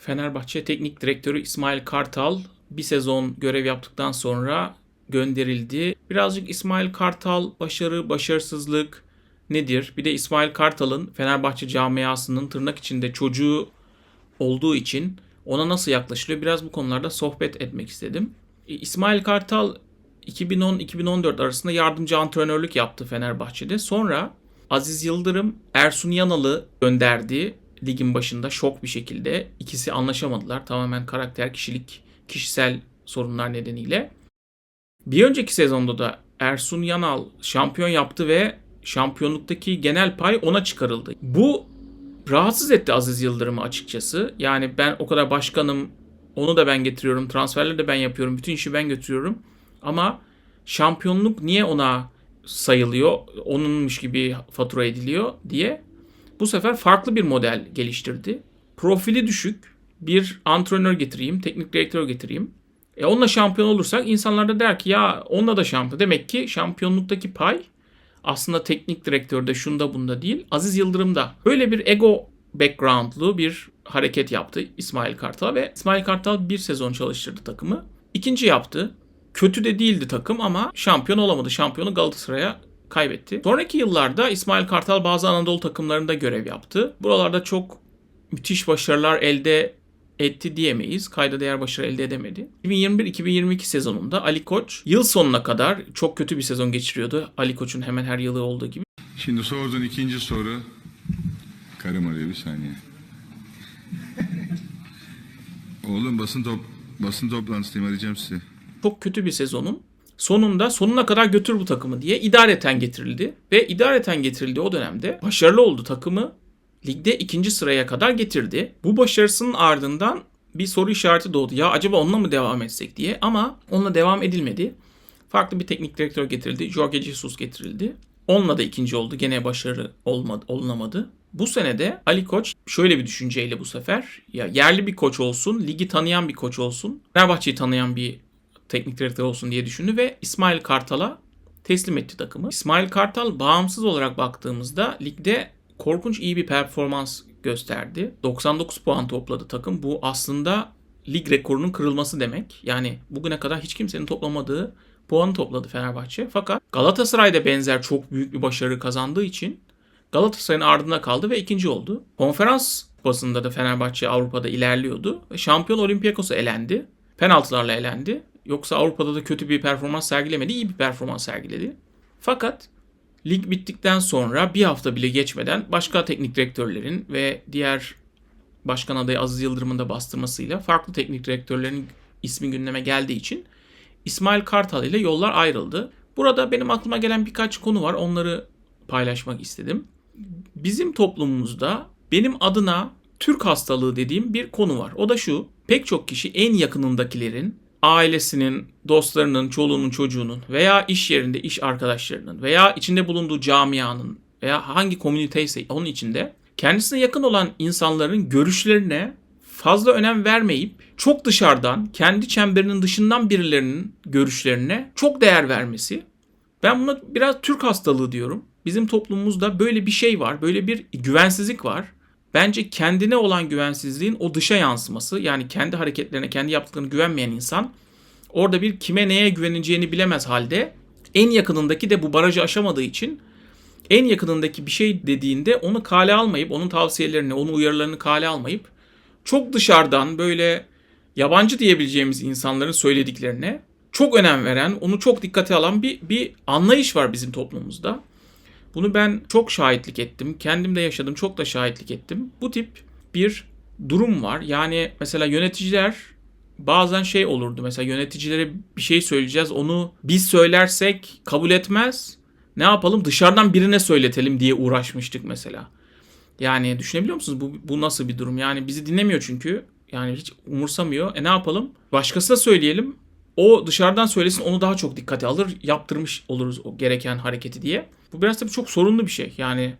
Fenerbahçe Teknik Direktörü İsmail Kartal bir sezon görev yaptıktan sonra gönderildi. Birazcık İsmail Kartal başarı, başarısızlık nedir? Bir de İsmail Kartal'ın Fenerbahçe camiasının tırnak içinde çocuğu olduğu için ona nasıl yaklaşılıyor? Biraz bu konularda sohbet etmek istedim. E, İsmail Kartal 2010-2014 arasında yardımcı antrenörlük yaptı Fenerbahçe'de. Sonra Aziz Yıldırım Ersun Yanal'ı gönderdi ligin başında şok bir şekilde. İkisi anlaşamadılar. Tamamen karakter, kişilik, kişisel sorunlar nedeniyle. Bir önceki sezonda da Ersun Yanal şampiyon yaptı ve şampiyonluktaki genel pay ona çıkarıldı. Bu rahatsız etti Aziz Yıldırım'ı açıkçası. Yani ben o kadar başkanım, onu da ben getiriyorum, transferleri de ben yapıyorum, bütün işi ben götürüyorum. Ama şampiyonluk niye ona sayılıyor, onunmuş gibi fatura ediliyor diye bu sefer farklı bir model geliştirdi. Profili düşük bir antrenör getireyim, teknik direktör getireyim. E onunla şampiyon olursak insanlar da der ki ya onunla da şampiyon. Demek ki şampiyonluktaki pay aslında teknik direktörde şunda bunda değil Aziz Yıldırım'da. Böyle bir ego backgroundlu bir hareket yaptı İsmail Kartal ve İsmail Kartal bir sezon çalıştırdı takımı. İkinci yaptı. Kötü de değildi takım ama şampiyon olamadı. Şampiyonu Galatasaray'a kaybetti. Sonraki yıllarda İsmail Kartal bazı Anadolu takımlarında görev yaptı. Buralarda çok müthiş başarılar elde etti diyemeyiz. Kayda değer başarı elde edemedi. 2021-2022 sezonunda Ali Koç yıl sonuna kadar çok kötü bir sezon geçiriyordu. Ali Koç'un hemen her yılı olduğu gibi. Şimdi sorduğun ikinci soru. Karım arıyor bir saniye. Oğlum basın top basın toplantısıyım arayacağım sizi. Çok kötü bir sezonun sonunda sonuna kadar götür bu takımı diye idareten getirildi. Ve idareten getirildiği o dönemde başarılı oldu takımı ligde ikinci sıraya kadar getirdi. Bu başarısının ardından bir soru işareti doğdu. Ya acaba onunla mı devam etsek diye ama onunla devam edilmedi. Farklı bir teknik direktör getirildi. Jorge Jesus getirildi. Onunla da ikinci oldu. Gene başarı olmadı, olunamadı. Bu sene de Ali Koç şöyle bir düşünceyle bu sefer ya yerli bir koç olsun, ligi tanıyan bir koç olsun, Fenerbahçe'yi tanıyan bir teknik direktör olsun diye düşündü ve İsmail Kartal'a teslim etti takımı. İsmail Kartal bağımsız olarak baktığımızda ligde korkunç iyi bir performans gösterdi. 99 puan topladı takım. Bu aslında lig rekorunun kırılması demek. Yani bugüne kadar hiç kimsenin toplamadığı puanı topladı Fenerbahçe. Fakat Galatasaray'da benzer çok büyük bir başarı kazandığı için Galatasaray'ın ardına kaldı ve ikinci oldu. Konferans basında da Fenerbahçe Avrupa'da ilerliyordu. Şampiyon Olympiakos'a elendi. Penaltılarla elendi. Yoksa Avrupa'da da kötü bir performans sergilemedi, iyi bir performans sergiledi. Fakat lig bittikten sonra bir hafta bile geçmeden başka teknik direktörlerin ve diğer başkan adayı Aziz Yıldırım'ın da bastırmasıyla farklı teknik direktörlerin ismi gündeme geldiği için İsmail Kartal ile yollar ayrıldı. Burada benim aklıma gelen birkaç konu var. Onları paylaşmak istedim. Bizim toplumumuzda benim adına Türk hastalığı dediğim bir konu var. O da şu. Pek çok kişi en yakınındakilerin ailesinin, dostlarının, çoluğunun, çocuğunun veya iş yerinde iş arkadaşlarının veya içinde bulunduğu camianın veya hangi komüniteyse onun içinde kendisine yakın olan insanların görüşlerine fazla önem vermeyip çok dışarıdan, kendi çemberinin dışından birilerinin görüşlerine çok değer vermesi. Ben buna biraz Türk hastalığı diyorum. Bizim toplumumuzda böyle bir şey var, böyle bir güvensizlik var. Bence kendine olan güvensizliğin o dışa yansıması yani kendi hareketlerine, kendi yaptıklarına güvenmeyen insan orada bir kime neye güveneceğini bilemez halde en yakınındaki de bu barajı aşamadığı için en yakınındaki bir şey dediğinde onu kale almayıp onun tavsiyelerini, onun uyarılarını kale almayıp çok dışarıdan böyle yabancı diyebileceğimiz insanların söylediklerine çok önem veren, onu çok dikkate alan bir, bir anlayış var bizim toplumumuzda. Bunu ben çok şahitlik ettim. Kendim de yaşadım. Çok da şahitlik ettim. Bu tip bir durum var. Yani mesela yöneticiler bazen şey olurdu. Mesela yöneticilere bir şey söyleyeceğiz. Onu biz söylersek kabul etmez. Ne yapalım? Dışarıdan birine söyletelim diye uğraşmıştık mesela. Yani düşünebiliyor musunuz? Bu, bu nasıl bir durum? Yani bizi dinlemiyor çünkü. Yani hiç umursamıyor. E ne yapalım? Başkasına söyleyelim. O dışarıdan söylesin onu daha çok dikkate alır. Yaptırmış oluruz o gereken hareketi diye. Bu biraz tabii çok sorunlu bir şey. Yani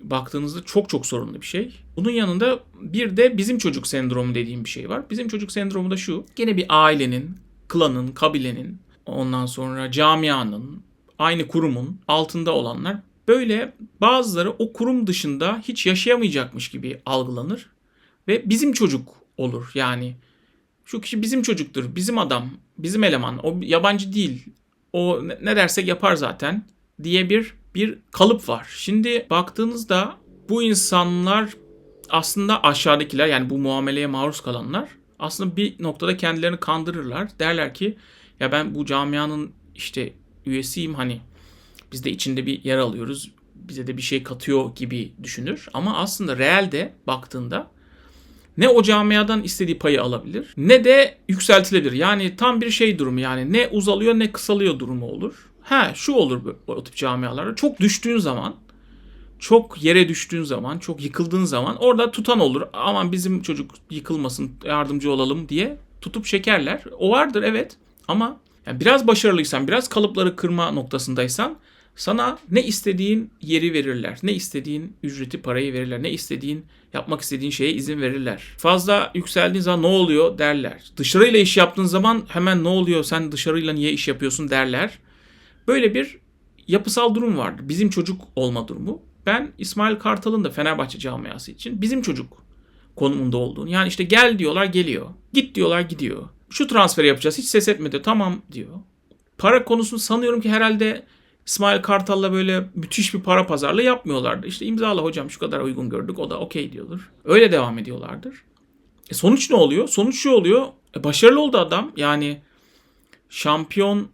baktığınızda çok çok sorunlu bir şey. Bunun yanında bir de bizim çocuk sendromu dediğim bir şey var. Bizim çocuk sendromu da şu. Gene bir ailenin, klanın, kabilenin, ondan sonra camianın, aynı kurumun altında olanlar böyle bazıları o kurum dışında hiç yaşayamayacakmış gibi algılanır ve bizim çocuk olur. Yani şu kişi bizim çocuktur, bizim adam, bizim eleman, o yabancı değil. O ne dersek yapar zaten diye bir bir kalıp var. Şimdi baktığınızda bu insanlar aslında aşağıdakiler yani bu muameleye maruz kalanlar aslında bir noktada kendilerini kandırırlar. Derler ki ya ben bu camianın işte üyesiyim hani biz de içinde bir yer alıyoruz. Bize de bir şey katıyor gibi düşünür. Ama aslında realde baktığında ne o camiadan istediği payı alabilir ne de yükseltilebilir. Yani tam bir şey durumu yani ne uzalıyor ne kısalıyor durumu olur. Ha şu olur o tip camialarda çok düştüğün zaman çok yere düştüğün zaman, çok yıkıldığın zaman orada tutan olur. Aman bizim çocuk yıkılmasın, yardımcı olalım diye tutup şekerler. O vardır evet ama yani biraz başarılıysan, biraz kalıpları kırma noktasındaysan sana ne istediğin yeri verirler. Ne istediğin ücreti, parayı verirler. Ne istediğin, yapmak istediğin şeye izin verirler. Fazla yükseldiğin zaman ne oluyor derler. Dışarıyla iş yaptığın zaman hemen ne oluyor sen dışarıyla niye iş yapıyorsun derler. Böyle bir yapısal durum vardı. Bizim çocuk olma durumu. Ben İsmail Kartal'ın da Fenerbahçe camiası için bizim çocuk konumunda olduğunu. Yani işte gel diyorlar geliyor. Git diyorlar gidiyor. Şu transferi yapacağız hiç ses etmedi tamam diyor. Para konusunu sanıyorum ki herhalde İsmail Kartal'la böyle müthiş bir para pazarlığı yapmıyorlardı. İşte imzala hocam şu kadar uygun gördük o da okey diyordur. Öyle devam ediyorlardır. E sonuç ne oluyor? Sonuç şu oluyor. E başarılı oldu adam. Yani şampiyon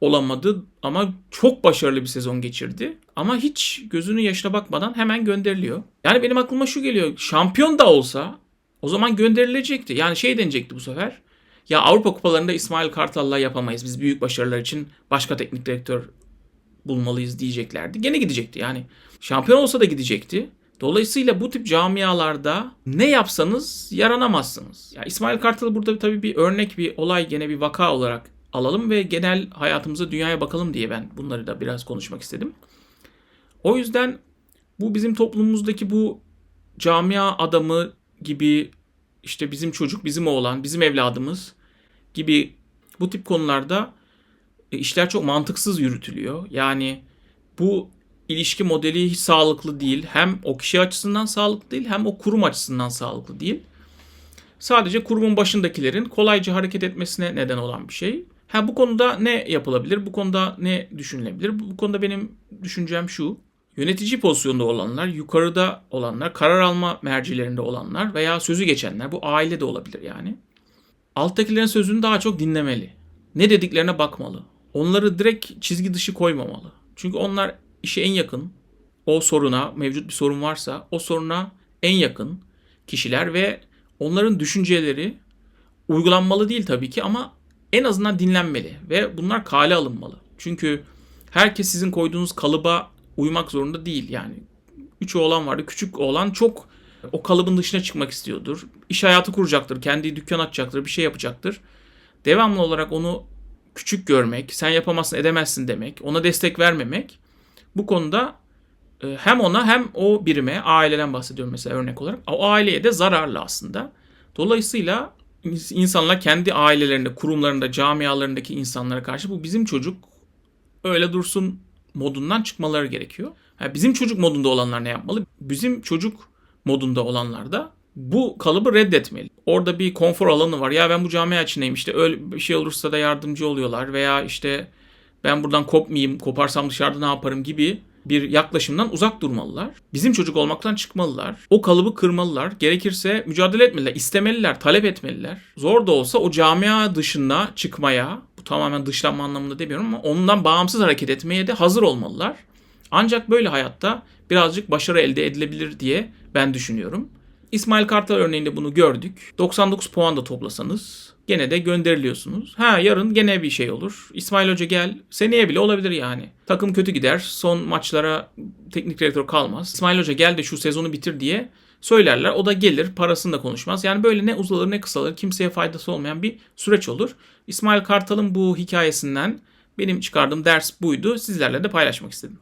olamadı ama çok başarılı bir sezon geçirdi. Ama hiç gözünün yaşına bakmadan hemen gönderiliyor. Yani benim aklıma şu geliyor. Şampiyon da olsa o zaman gönderilecekti. Yani şey denecekti bu sefer. Ya Avrupa kupalarında İsmail Kartal'la yapamayız. Biz büyük başarılar için başka teknik direktör bulmalıyız diyeceklerdi. Gene gidecekti yani. Şampiyon olsa da gidecekti. Dolayısıyla bu tip camialarda ne yapsanız yaranamazsınız. Ya İsmail Kartal burada tabii bir örnek, bir olay, gene bir vaka olarak alalım ve genel hayatımıza, dünyaya bakalım diye ben bunları da biraz konuşmak istedim. O yüzden bu bizim toplumumuzdaki bu camia adamı gibi işte bizim çocuk, bizim oğlan, bizim evladımız gibi bu tip konularda işler çok mantıksız yürütülüyor. Yani bu ilişki modeli hiç sağlıklı değil. Hem o kişi açısından sağlıklı değil hem o kurum açısından sağlıklı değil. Sadece kurumun başındakilerin kolayca hareket etmesine neden olan bir şey. Ha bu konuda ne yapılabilir? Bu konuda ne düşünülebilir? Bu konuda benim düşüncem şu. Yönetici pozisyonda olanlar, yukarıda olanlar, karar alma mercilerinde olanlar veya sözü geçenler, bu aile de olabilir yani. Alttakilerin sözünü daha çok dinlemeli. Ne dediklerine bakmalı. Onları direkt çizgi dışı koymamalı. Çünkü onlar işe en yakın, o soruna, mevcut bir sorun varsa o soruna en yakın kişiler ve onların düşünceleri uygulanmalı değil tabii ki ama en azından dinlenmeli ve bunlar kale alınmalı. Çünkü herkes sizin koyduğunuz kalıba uymak zorunda değil yani. Üç oğlan vardı. Küçük oğlan çok o kalıbın dışına çıkmak istiyordur. İş hayatı kuracaktır. Kendi dükkan açacaktır. Bir şey yapacaktır. Devamlı olarak onu küçük görmek, sen yapamazsın edemezsin demek, ona destek vermemek bu konuda e, hem ona hem o birime, aileden bahsediyorum mesela örnek olarak, o aileye de zararlı aslında. Dolayısıyla insanlar kendi ailelerinde, kurumlarında, camialarındaki insanlara karşı bu bizim çocuk öyle dursun modundan çıkmaları gerekiyor. Yani bizim çocuk modunda olanlar ne yapmalı? Bizim çocuk modunda olanlar da bu kalıbı reddetmeli. Orada bir konfor alanı var. Ya ben bu camia içindeyim işte öyle bir şey olursa da yardımcı oluyorlar veya işte ben buradan kopmayayım, koparsam dışarıda ne yaparım gibi bir yaklaşımdan uzak durmalılar. Bizim çocuk olmaktan çıkmalılar. O kalıbı kırmalılar. Gerekirse mücadele etmeliler, istemeliler, talep etmeliler. Zor da olsa o camia dışına çıkmaya, bu tamamen dışlanma anlamında demiyorum ama ondan bağımsız hareket etmeye de hazır olmalılar. Ancak böyle hayatta birazcık başarı elde edilebilir diye ben düşünüyorum. İsmail Kartal örneğinde bunu gördük. 99 puan da toplasanız gene de gönderiliyorsunuz. Ha yarın gene bir şey olur. İsmail Hoca gel. Seneye bile olabilir yani. Takım kötü gider. Son maçlara teknik direktör kalmaz. İsmail Hoca gel de şu sezonu bitir diye söylerler. O da gelir parasını da konuşmaz. Yani böyle ne uzalır ne kısalır kimseye faydası olmayan bir süreç olur. İsmail Kartal'ın bu hikayesinden benim çıkardığım ders buydu. Sizlerle de paylaşmak istedim.